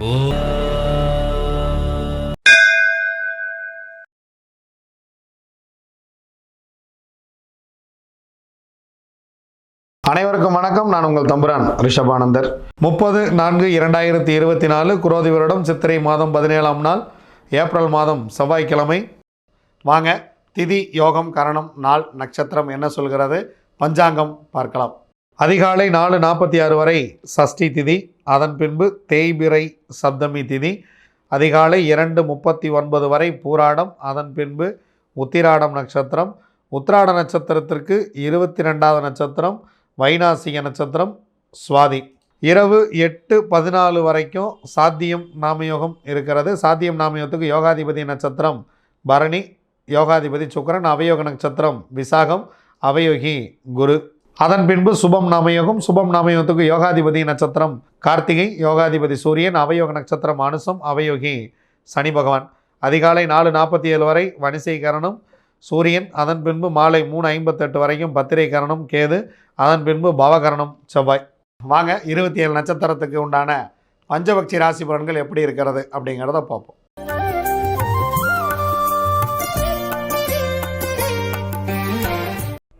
அனைவருக்கும் வணக்கம். நான் உங்கள் தம்புரான் ரிஷபானந்தர் முப்பது நான்கு இரண்டாயிரத்தி இருபத்தி நாலு குரோதி வருடம் சித்திரை மாதம் பதினேழாம் நாள் ஏப்ரல் மாதம் செவ்வாய்க்கிழமை. வாங்க திதி யோகம் கரணம் நாள் நட்சத்திரம் என்ன சொல்கிறது? பஞ்சாங்கம் பார்க்கலாம். அதிகாலை நாலு நாற்பத்தி ஆறு வரை சஷ்டி திதி. அதன் பின்பு தேய்பிறை சப்தமி திதி அதிகாலை இரண்டு முப்பத்தி ஒன்பது வரை பூராடம் அதன் பின்பு உத்திராடம் நட்சத்திரம் உத்திராட நட்சத்திரத்திற்கு இருபத்தி ரெண்டாவது நட்சத்திரம் வைனாசிக நட்சத்திரம் சுவாதி. இரவு எட்டு பதினாலு வரைக்கும் சாத்தியம் நாமயோகம் இருக்கிறது. சாத்தியம் நாமயோகத்துக்கு யோகாதிபதி நட்சத்திரம் பரணி யோகாதிபதி சுக்கரன் அவயோக நட்சத்திரம் விசாகம் அவயோகி குரு. அதன் பின்பு சுபம் நாமயோகம் சுபம் நாமயோகத்துக்கு யோகாதிபதி நட்சத்திரம் கார்த்திகை யோகாதிபதி சூரியன் அவயோக நட்சத்திரம் அனுசம் அவயோகி சனி பகவான். அதிகாலை நாலு நாற்பத்தி ஏழு வரை வணிசைகரணம் சூரியன் அதன் பின்பு மாலை மூணு ஐம்பத்தெட்டு வரைக்கும் பத்திரை கரணம் கேது அதன் பின்பு பவகரணம் செவ்வாய். வாங்க இருபத்தி ஏழு நட்சத்திரத்துக்கு உண்டான பஞ்சபக்ஷி ராசி பலன்கள் எப்படி இருக்கிறது அப்படிங்கிறத பார்ப்போம்.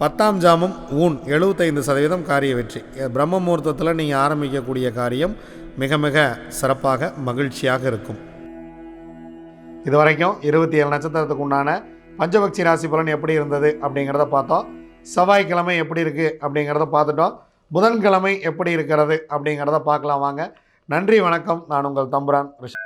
பத்தாம் ஜாமம் ஊன் எழுபத்தைந்து சதவீதம் காரிய வெற்றி. பிரம்ம முகூர்த்தத்தில் நீங்கள் ஆரம்பிக்கக்கூடிய காரியம் மிக மிக சிறப்பாக மகிழ்ச்சியாக இருக்கும். இது வரைக்கும் இருபத்தி ஏழு நட்சத்திரத்துக்கு உண்டான பஞ்சபக்ஷி ராசி பலன் எப்படி இருந்தது அப்படிங்கிறத பார்த்தோம். செவ்வாய்க்கிழமை எப்படி இருக்குது அப்படிங்கிறத பார்த்துட்டோம். புதன்கிழமை எப்படி இருக்கிறது அப்படிங்கிறத பார்க்கலாம் வாங்க. நன்றி வணக்கம். நான் உங்கள் தம்புரான் ரிஷி